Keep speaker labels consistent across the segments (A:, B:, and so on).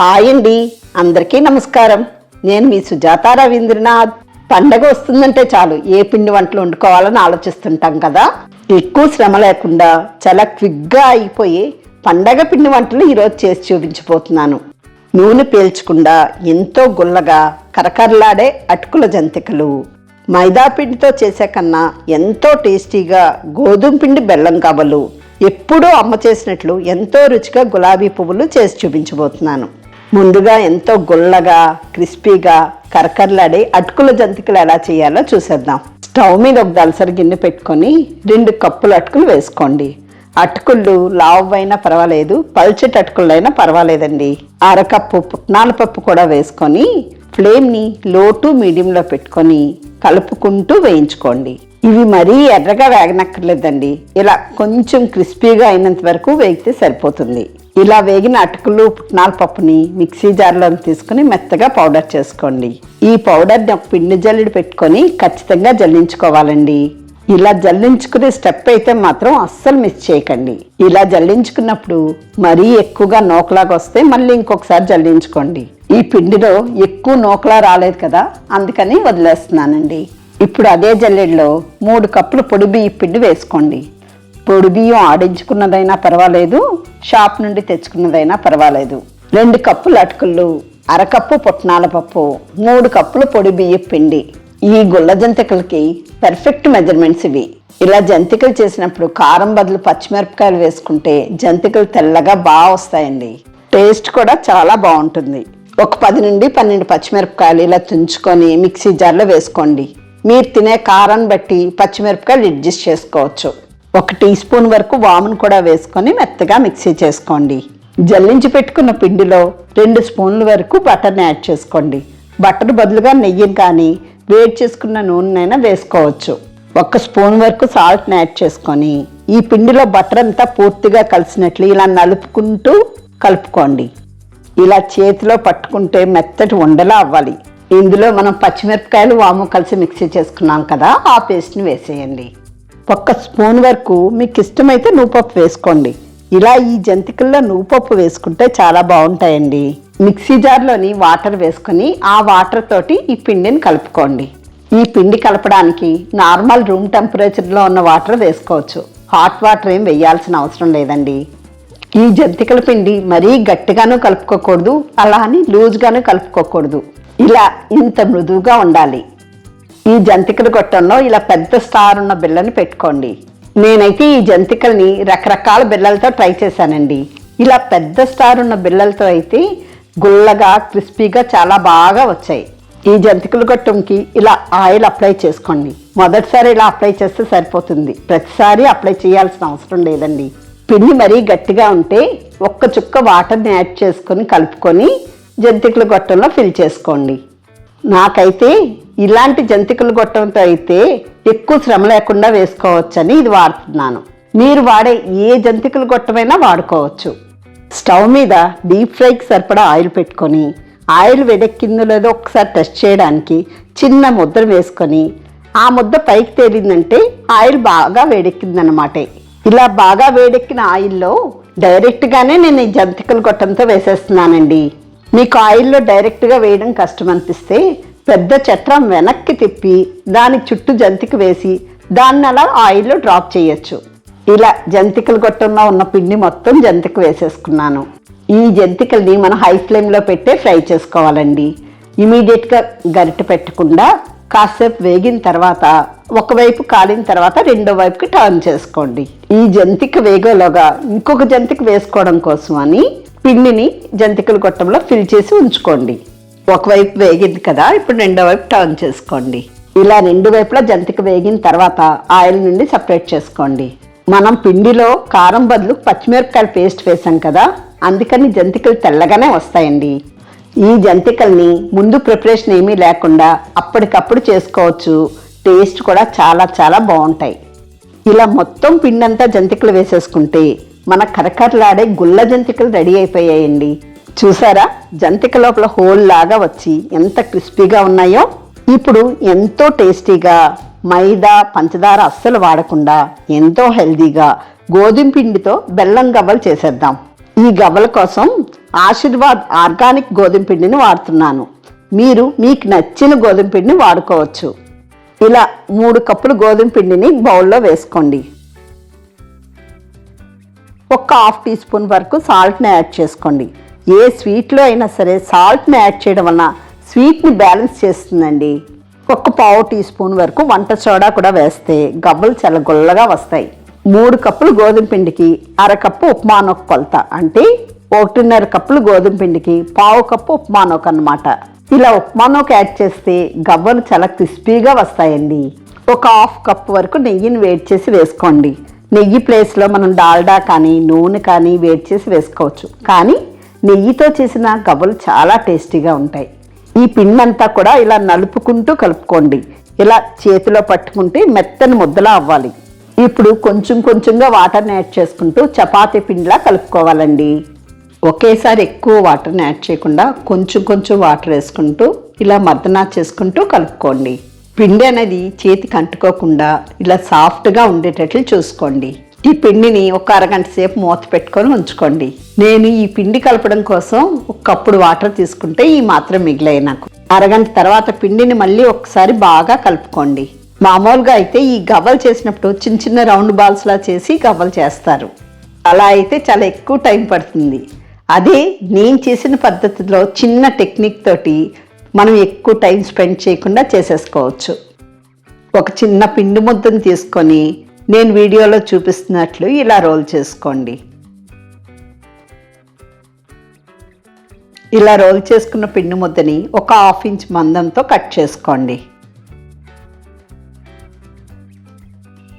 A: Hi అండి. అందరికీ నమస్కారం. నేను మీ సుజాత రవీంద్రనాథ్. పండగ వస్తుందంటే చాలు ఏ పిండి వంటలు వండుకోవాలని ఆలోచిస్తుంటాం కదా? ఎక్కువ శ్రమ లేకుండా చాలా క్విక్గా అయిపోయి పండగ పిండి వంటలు ఈరోజు చేసి చూపించబోతున్నాను నూనె పీల్చకుండా ఎంతో గుల్లగా కరకరలాడే అటుకుల జంతికలు. మైదా పిండితో చేసే కన్నా ఎంతో టేస్టీగా గోధుమ పిండి బెల్లం కబలు ఎప్పుడూ అమ్మ చేసినట్లు ఎంతో రుచిగా గులాబీ పువ్వులు చేసి చూపించబోతున్నాను. ముందుగా ఎంతో గుల్లగా క్రిస్పీగా కరకరలాడే అటుకుల జంతికలు ఎలా చేయాలో చూసేద్దాం. స్టవ్ మీద ఒక దలసరి గిన్నె పెట్టుకొని రెండు కప్పులు అటుకులు వేసుకోండి. అటుకుళ్ళు లావు అయినా పర్వాలేదు పల్చటి అటుకులైనా పర్వాలేదండి. అరకప్పు పుట్నాల పప్పు కూడా వేసుకొని ఫ్లేమ్ని లో టు మీడియంలో పెట్టుకొని కలుపుకుంటూ వేయించుకోండి. ఇవి మరీ ఎర్రగా వేగనక్కర్లేదండి. ఇలా కొంచెం క్రిస్పీగా అయినంత వరకు వేగితే సరిపోతుంది. ఇలా వేగిన అటుకులు పుట్నాల పప్పుని మిక్సీ జార్లో తీసుకుని మెత్తగా పౌడర్ చేసుకోండి. ఈ పౌడర్ని ఒక పిండి జల్లుడు పెట్టుకొని ఖచ్చితంగా జల్లించుకోవాలండి. ఇలా జల్లించుకునే స్టెప్ అయితే మాత్రం అస్సలు మిస్ చేయకండి. ఇలా జల్లించుకున్నప్పుడు మరీ ఎక్కువగా నోకలాగా వస్తే మళ్ళీ ఇంకొకసారి జల్లించుకోండి. ఈ పిండిలో ఎక్కువ నోకలా రాలేదు కదా అందుకని వదిలేస్తున్నానండి. ఇప్పుడు అదే జల్లెడలో మూడు కప్పులు పొడి బియ్య పిండి వేసుకోండి. పొడి బియ్యం ఆడించుకున్నదైనా పర్వాలేదు షాప్ నుండి తెచ్చుకున్నదైనా పర్వాలేదు. రెండు కప్పులు అటుకులు అరకప్పు పుట్నాల పప్పు మూడు కప్పులు పొడి బియ్య పిండి. ఈ గుల్ల జంతికలకి పెర్ఫెక్ట్ మెజర్మెంట్స్ ఇవి. ఇలా జంతికలు చేసినప్పుడు కారం బదులు పచ్చిమిరపకాయలు వేసుకుంటే జంతికలు తెల్లగా బాగా వస్తాయండి. టేస్ట్ కూడా చాలా బాగుంటుంది. ఒక పది నుండి పన్నెండు పచ్చిమిరపకాయలు ఇలా తుంచుకొని మిక్సీ జార్లో వేసుకోండి. మీరు తినే కారాన్ని బట్టి పచ్చిమిరపకాయలు అడ్జస్ట్ చేసుకోవచ్చు. ఒక టీ స్పూన్ వరకు వామును కూడా వేసుకొని మెత్తగా మిక్సీ చేసుకోండి. జల్లించి పెట్టుకున్న పిండిలో రెండు స్పూన్ల వరకు బటర్ని యాడ్ చేసుకోండి. బటర్ బదులుగా నెయ్యిని కానీ వేడి చేసుకున్న నూనెనైనా వేసుకోవచ్చు. ఒక స్పూన్ వరకు సాల్ట్ని యాడ్ చేసుకొని ఈ పిండిలో బటర్ అంతా పూర్తిగా కలిసినట్లు ఇలా నలుపుకుంటూ కలుపుకోండి. ఇలా చేతిలో పట్టుకుంటే మెత్తటి ఉండలా అవ్వాలి. ఇందులో మనం పచ్చిమిరపకాయలు వాము కలిసి మిక్సీ చేసుకున్నాం కదా ఆ పేస్ట్ని వేసేయండి. ఒక్క స్పూన్ వరకు మీకు ఇష్టమైతే నువ్వుపప్పు వేసుకోండి. ఇలా ఈ జంతికల్లో నువ్వుపప్పు వేసుకుంటే చాలా బాగుంటాయండి. మిక్సీ జార్లోని వాటర్ వేసుకొని ఆ వాటర్ తోటి ఈ పిండిని కలుపుకోండి. ఈ పిండి కలపడానికి నార్మల్ రూమ్ టెంపరేచర్లో ఉన్న వాటర్ వేసుకోవచ్చు. హాట్ వాటర్ ఏం వేయాల్సిన అవసరం లేదండి. ఈ జంతికల పిండి మరీ గట్టిగాను కలుపుకోకూడదు అలా అని లూజ్గాను కలుపుకోకూడదు. ఇలా ఇంత మృదువుగా ఉండాలి. ఈ జంతికల గొట్టంలో ఇలా పెద్ద స్టార్ ఉన్న బిళ్ళని పెట్టుకోండి. నేనైతే ఈ జంతికల్ని రకరకాల బిళ్ళలతో ట్రై చేశానండి. ఇలా పెద్ద స్టార్ ఉన్న బిళ్ళలతో అయితే గుల్లగా క్రిస్పీగా చాలా బాగా వచ్చాయి. ఈ జంతికల గొట్టంకి ఇలా ఆయిల్ అప్లై చేసుకోండి. మొదటిసారి ఇలా అప్లై చేస్తే సరిపోతుంది. ప్రతిసారి అప్లై చేయాల్సిన అవసరం లేదండి. పిండి మరీ గట్టిగా ఉంటే ఒక్క చుక్క వాటర్ని యాడ్ చేసుకొని కలుపుకొని జంతికల గొట్టంలో ఫిల్ చేసుకోండి. నాకైతే ఇలాంటి జంతికలు గొట్టంతో అయితే ఎక్కువ శ్రమ లేకుండా వేసుకోవచ్చని ఇది వాడుతున్నాను. మీరు వాడే ఏ జంతికలు గొట్టమైనా వాడుకోవచ్చు. స్టవ్ మీద డీప్ ఫ్రైకి సరిపడా ఆయిల్ పెట్టుకొని ఆయిల్ వెడెక్కిందో లేదో ఒకసారి టెస్ట్ చేయడానికి చిన్న ముద్ర వేసుకొని ఆ ముద్ద పైకి తేలిందంటే ఆయిల్ బాగా వేడెక్కిందనమాట ఇలా బాగా వేడెక్కిన ఆయిల్లో డైరెక్ట్గానే నేను ఈ జంతికలు గొట్టంతో వేసేస్తున్నానండి. మీకు ఆయిల్లో డైరెక్ట్గా వేయడం కష్టం అనిపిస్తే పెద్ద చట్రం వెనక్కి తిప్పి దాని చుట్టూ జంతిక వేసి దాన్ని అలా ఆయిల్లో డ్రాప్ చేయొచ్చు. ఇలా జంతికలు గొట్టంలో ఉన్న పిండి మొత్తం జంతిక వేసేసుకున్నాను. ఈ జంతికల్ని మనం హై ఫ్లేమ్లో పెట్టే ఫ్రై చేసుకోవాలండి. ఇమీడియట్గా గరిటె పెట్టకుండా కాసేపు వేగిన తర్వాత ఒకవైపు కాలిన తర్వాత రెండో వైపుకి టర్న్ చేసుకోండి. ఈ జంతిక వేగలోగా ఇంకొక జంతిక వేసుకోవడం కోసం అని పిండిని జంతికల గొట్టంలో ఫిల్ చేసి ఉంచుకోండి. ఒకవైపు వేగింది కదా ఇప్పుడు రెండో వైపు టర్న్ చేసుకోండి. ఇలా రెండు వైపులా జంతిక వేగిన తర్వాత ఆయిల్ నుండి సపరేట్ చేసుకోండి. మనం పిండిలో కారం బదులు పచ్చిమిరపకాయల పేస్ట్ వేసాం కదా అందుకని జంతికలు తెల్లగానే వస్తాయండి. ఈ జంతికల్ని ముందు ప్రిపరేషన్ ఏమీ లేకుండా అప్పటికప్పుడు చేసుకోవచ్చు. టేస్ట్ కూడా చాలా చాలా బాగుంటాయి. ఇలా మొత్తం పిండంతా జంతికలు వేసేసుకుంటే మన కరకరలాడే గుల్ల జంతికలు రెడీ అయిపోయాయండి. చూసారా? జంతిక లోపల హోల్ లాగా వచ్చి ఎంత క్రిస్పీగా ఉన్నాయో? ఇప్పుడు ఎంతో టేస్టీగా మైదా పంచదార అస్సలు వాడకుండా ఎంతో హెల్దీగా గోధుమ పిండితో బెల్లం గవ్వలు చేసేద్దాం. ఈ గవ్వల కోసం ఆశీర్వాద్ ఆర్గానిక్ గోధుమ పిండిని వాడుతున్నాను. మీరు మీకు నచ్చిన గోధుమ పిండిని వాడుకోవచ్చు. ఇలా మూడు కప్పులు గోధుమ పిండిని బౌల్లో వేసుకోండి. ఒక హాఫ్ టీ స్పూన్ వరకు సాల్ట్ని యాడ్ చేసుకోండి. ఏ స్వీట్లో అయినా సరే సాల్ట్ని యాడ్ చేయడం వలన స్వీట్ని బ్యాలెన్స్ చేస్తుందండి. ఒక్క పావు టీ స్పూన్ వరకు వంట సోడా కూడా వేస్తే గవ్వలు చాలా గుల్లగా వస్తాయి. మూడు కప్పులు గోధుమ పిండికి అరకప్పు ఉప్మా నొక్క కొలత. అంటే ఒకటిన్నర కప్పులు గోధుమ పిండికి పావు కప్పు ఉప్మా అనమాట ఇలా ఉప్మానొక యాడ్ చేస్తే గవ్వలు చాలా క్రిస్పీగా వస్తాయండి. ఒక హాఫ్ కప్ వరకు నెయ్యిని వేడి చేసి వేసుకోండి. నెయ్యి ప్లేస్లో మనం డాల్డా కానీ నూనె కానీ వేడి చేసి వేసుకోవచ్చు. కానీ నెయ్యితో చేసిన గవ్వలు చాలా టేస్టీగా ఉంటాయి. ఈ పిండంతా అంతా కూడా ఇలా నలుపుకుంటూ కలుపుకోండి. ఇలా చేతిలో పట్టుకుంటే మెత్తని ముద్దలా అవ్వాలి. ఇప్పుడు కొంచెం కొంచెంగా వాటర్ని యాడ్ చేసుకుంటూ చపాతీ పిండిలా కలుపుకోవాలండి. ఒకేసారి ఎక్కువ వాటర్ని యాడ్ చేయకుండా కొంచెం కొంచెం వాటర్ వేసుకుంటూ ఇలా మద్దనా చేసుకుంటూ కలుపుకోండి. పిండి అనేది చేతికి అంటుకోకుండా ఇలా సాఫ్ట్గా ఉండేటట్లు చూసుకోండి. ఈ పిండిని ఒక అరగంట సేపు మూత పెట్టుకొని ఉంచుకోండి. నేను ఈ పిండి కలపడం కోసం ఒక కప్పుడు వాటర్ తీసుకుంటే ఈ మాత్రం మిగిలాయి నాకు. అరగంట తర్వాత పిండిని మళ్ళీ ఒకసారి బాగా కలుపుకోండి. మామూలుగా అయితే ఈ గవ్వలు చేసినప్పుడు చిన్న చిన్న రౌండ్ బాల్స్ లా చేసి గవ్వలు చేస్తారు. అలా అయితే చాలా ఎక్కువ టైం పడుతుంది. అదే నేను చేసిన పద్ధతిలో చిన్న టెక్నిక్ తోటి మనం ఎక్కువ టైం స్పెండ్ చేయకుండా చేసేసుకోవచ్చు. ఒక చిన్న పిండి ముద్దను తీసుకొని నేను వీడియోలో చూపిస్తున్నట్లు ఇలా రోల్ చేసుకోండి. ఇలా రోల్ చేసుకున్న పిండి ముద్దని ఒక హాఫ్ ఇంచ్ మందంతో కట్ చేసుకోండి.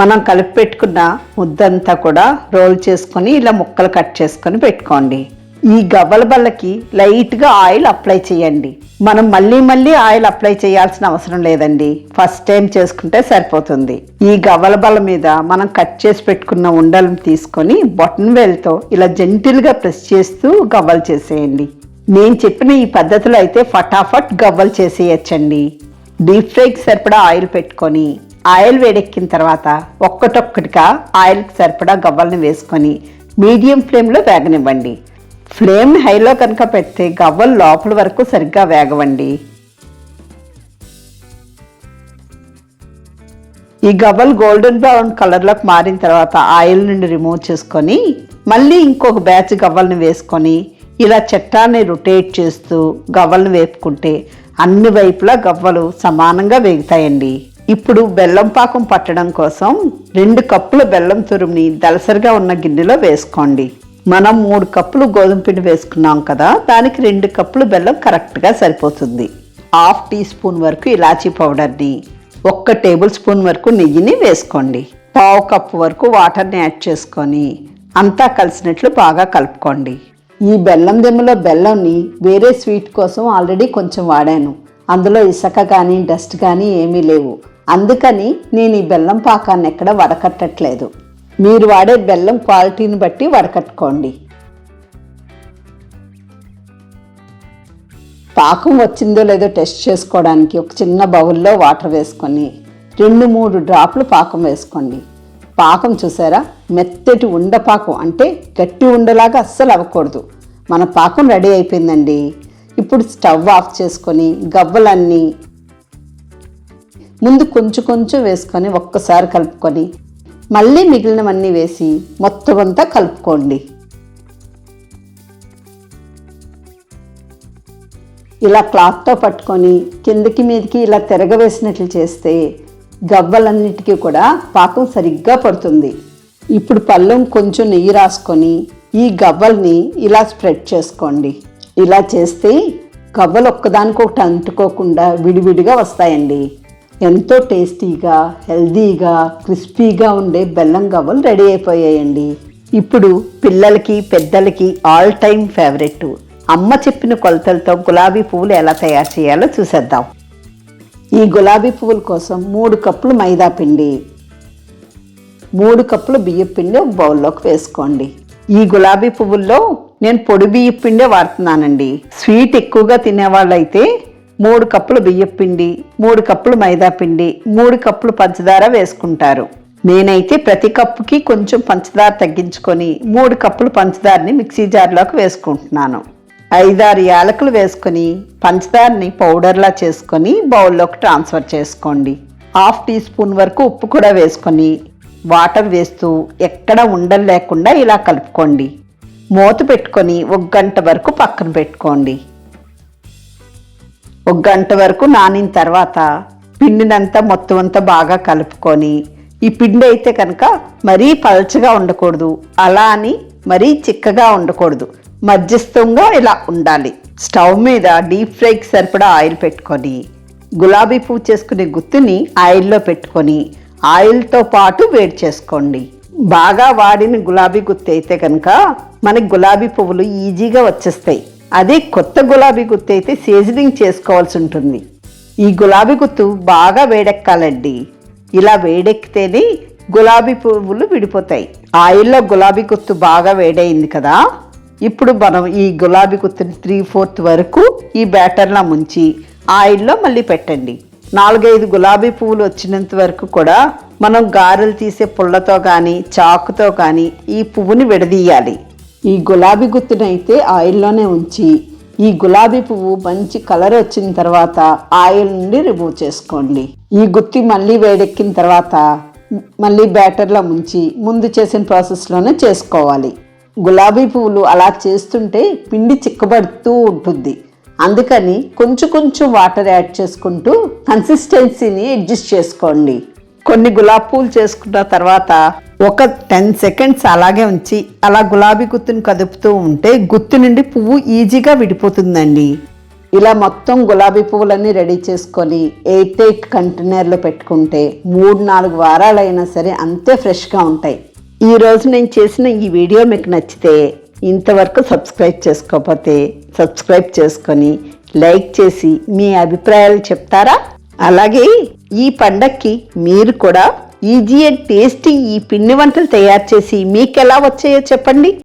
A: మనం కలిపి పెట్టుకున్న ముద్దంతా కూడా రోల్ చేసుకొని ఇలా ముక్కలు కట్ చేసుకొని పెట్టుకోండి. ఈ గవ్వల బల్లకి లైట్గా ఆయిల్ అప్లై చేయండి. మనం మళ్ళీ మళ్ళీ ఆయిల్ అప్లై చేయాల్సిన అవసరం లేదండి. ఫస్ట్ టైం చేసుకుంటే సరిపోతుంది. ఈ గవ్వల బల్ల మీద మనం కట్ చేసి పెట్టుకున్న ఉండలను తీసుకొని బొటన్ వేల్తో ఇలా జెంటిల్గా ప్రెస్ చేస్తూ గవ్వలు చేసేయండి. నేను చెప్పిన ఈ పద్ధతిలో అయితే ఫటాఫట్ గవ్వలు చేసేయచ్చండి. డీప్ ఫ్రైకి సరిపడా ఆయిల్ పెట్టుకొని ఆయిల్ వేడెక్కిన తర్వాత ఒక్కటొక్కటిగా ఆయిల్కి సరిపడా గవ్వల్ని వేసుకొని మీడియం ఫ్లేమ్లో వేగనివ్వండి. ఫ్లేమ్ హైలో కనుక పెడితే గవ్వలు లోపల వరకు సరిగ్గా వేగవండి. ఈ గవ్వలు గోల్డెన్ బ్రౌన్ కలర్లోకి మారిన తర్వాత ఆయిల్ నుండి రిమూవ్ చేసుకొని మళ్ళీ ఇంకొక బ్యాచ్ గవ్వల్ని వేసుకొని ఇలా చట్టాన్ని రొటేట్ చేస్తూ గవ్వలను వేపుకుంటే అన్ని వైపులా గవ్వలు సమానంగా వేగుతాయండి. ఇప్పుడు బెల్లం పాకం పట్టడం కోసం రెండు కప్పుల బెల్లం తురుముని దలసరిగా ఉన్న గిన్నెలో వేసుకోండి. మనం మూడు కప్పులు గోధుమ పిండి వేసుకున్నాం కదా దానికి రెండు కప్పులు బెల్లం కరెక్ట్గా సరిపోతుంది. హాఫ్ టీ స్పూన్ వరకు ఇలాచీ పౌడర్ని ఒక్క టేబుల్ స్పూన్ వరకు నెయ్యిని వేసుకోండి. పావు కప్పు వరకు వాటర్ని యాడ్ చేసుకొని అంతా కలిసినట్లు బాగా కలుపుకోండి. ఈ బెల్లం దెమ్మలో బెల్లంని వేరే స్వీట్ కోసం ఆల్రెడీ కొంచెం వాడాను. అందులో ఇసక కానీ డస్ట్ కానీ ఏమీ లేవు. అందుకని నేను ఈ బెల్లం పాకాన్ని ఎక్కడ వడకట్టట్లేదు. మీరు వాడే బెల్లం క్వాలిటీని బట్టి వడకట్టుకోండి పాకం వచ్చిందో లేదో టెస్ట్ చేసుకోవడానికి ఒక చిన్న బౌల్లో వాటర్ వేసుకొని రెండు మూడు డ్రాప్లు పాకం వేసుకోండి. పాకం చూసారా? మెత్తటి ఉండ పాకం అంటే గట్టి ఉండలాగా అస్సలు అవ్వకూడదు. మన పాకం రెడీ అయిపోయిందండి. ఇప్పుడు స్టవ్ ఆఫ్ చేసుకొని గవ్వలన్నీ ముందు కొంచెం కొంచెం వేసుకొని ఒక్కసారి కలుపుకొని మళ్ళీ మిగిలినవన్నీ వేసి మొత్తం అంతా కలుపుకోండి. ఇలా క్లాత్తో పట్టుకొని కిందకి మీదకి ఇలా తిరగవేసినట్లు చేస్తే గవ్వలన్నిటికీ కూడా పాకం సరిగ్గా పడుతుంది. ఇప్పుడు పళ్ళెం కొంచెం నెయ్యి రాసుకొని ఈ గవ్వల్ని ఇలా స్ప్రెడ్ చేసుకోండి. ఇలా చేస్తే గవ్వలు ఒక్కదానికొకటి అంటుకోకుండా విడివిడిగా వస్తాయండి. ఎంతో టేస్టీగా హెల్దీగా క్రిస్పీగా ఉండే బెల్లం గవ్వలు రెడీ అయిపోయాయండి. ఇప్పుడు పిల్లలకి పెద్దలకి ఆల్ టైమ్ ఫేవరెట్. అమ్మ చెప్పిన కొలతలతో గులాబీ పువ్వులు ఎలా తయారు చేయాలో చూసేద్దాం. ఈ గులాబీ పువ్వుల కోసం మూడు కప్పులు మైదా పిండి మూడు కప్పులు బియ్యం పిండి ఒక బౌల్లోకి వేసుకోండి. ఈ గులాబీ పువ్వుల్లో నేను పొడి బియ్యం పిండే వాడుతున్నానండి. స్వీట్ ఎక్కువగా తినేవాళ్ళైతే మూడు కప్పులు బియ్యపిండి మూడు కప్పులు మైదా పిండి మూడు కప్పులు పంచదార వేసుకుంటారు. నేనైతే ప్రతి కప్పుకి కొంచెం పంచదార తగ్గించుకొని మూడు కప్పులు పంచదారని మిక్సీ జార్లోకి వేసుకుంటున్నాను. ఐదారు యాలకులు వేసుకొని పంచదారని పౌడర్లా చేసుకొని బౌల్లోకి ట్రాన్స్ఫర్ చేసుకోండి. హాఫ్ టీ స్పూన్ వరకు ఉప్పు కూడా వేసుకొని వాటర్ వేస్తూ ఎక్కడ ఉండలు లేకుండా ఇలా కలుపుకోండి. మూత పెట్టుకొని ఒక గంట వరకు పక్కన పెట్టుకోండి. ఒక గంట వరకు నానిన తర్వాత పిండినంతా మొత్తం అంతా బాగా కలుపుకొని ఈ పిండి అయితే కనుక మరీ పలచగా ఉండకూడదు. అలా అని మరీ చిక్కగా ఉండకూడదు. మధ్యస్థంగా ఇలా ఉండాలి. స్టవ్ మీద డీప్ ఫ్రైకి సరిపడా ఆయిల్ పెట్టుకొని గులాబీ పువ్వు చేసుకునే గుత్తుని ఆయిల్లో పెట్టుకొని ఆయిల్తో పాటు వేడి చేసుకోండి. బాగా వాడిన గులాబీ గుత్తి అయితే కనుక మనకి గులాబీ పువ్వులు ఈజీగా వచ్చేస్తాయి. అదే కొత్త గులాబీ గుత్తి అయితే సీజనింగ్ చేసుకోవాల్సి ఉంటుంది. ఈ గులాబీ గుత్తు బాగా వేడెక్కాలండి. ఇలా వేడెక్కితేనే గులాబీ పువ్వులు విడిపోతాయి. ఆయిల్లో గులాబీ గుత్తు బాగా వేడైంది కదా. ఇప్పుడు మనం ఈ గులాబీ గుత్తుని త్రీ ఫోర్త్ వరకు ఈ బ్యాటర్లా ముంచి ఆయిల్లో మళ్ళీ పెట్టండి. నాలుగైదు గులాబీ పువ్వులు వచ్చినంత వరకు కూడా మనం గారెలు తీసే పుల్లతో కానీ చాకుతో కానీ ఈ పువ్వుని విడదీయాలి. ఈ గులాబీ గుత్తునైతే ఆయిల్లోనే ఉంచి ఈ గులాబీ పువ్వు మంచి కలర్ వచ్చిన తర్వాత ఆయిల్ నుండి రిమూవ్ చేసుకోండి. ఈ గుత్తి మళ్ళీ వేడెక్కిన తర్వాత మళ్ళీ బ్యాటర్లో ముంచి ముందు చేసిన ప్రాసెస్లోనే చేసుకోవాలి. గులాబీ పువ్వులు అలా చేస్తుంటే పిండి చిక్కబడుతూ ఉంటుంది. అందుకని కొంచెం కొంచెం వాటర్ యాడ్ చేసుకుంటూ కన్సిస్టెన్సీని అడ్జస్ట్ చేసుకోండి. కొన్ని గులాబీ పువ్వులు చేసుకున్న తర్వాత ఒక టెన్ సెకండ్స్ అలాగే ఉంచి అలా గులాబీ గుత్తుని కదుపుతూ ఉంటే గుత్తు నుండి పువ్వు ఈజీగా విడిపోతుందండి. ఇలా మొత్తం గులాబీ పువ్వులన్నీ రెడీ చేసుకొని ఎయిట్ ఎయిట్ కంటైనర్లో పెట్టుకుంటే మూడు నాలుగు వారాలైనా సరే అంతే ఫ్రెష్గా ఉంటాయి. ఈ రోజు నేను చేసిన ఈ వీడియో మీకు నచ్చితే ఇంతవరకు సబ్స్క్రైబ్ చేసుకోకపోతే సబ్స్క్రైబ్ చేసుకొని లైక్ చేసి మీ అభిప్రాయాలు చెప్తారా? అలాగే ఈ పండక్కి మీరు కూడా ఈజీ అండ్ టేస్టీ ఈ పిండి వంటలు తయారు చేసి మీకు ఎలా వచ్చాయో చెప్పండి.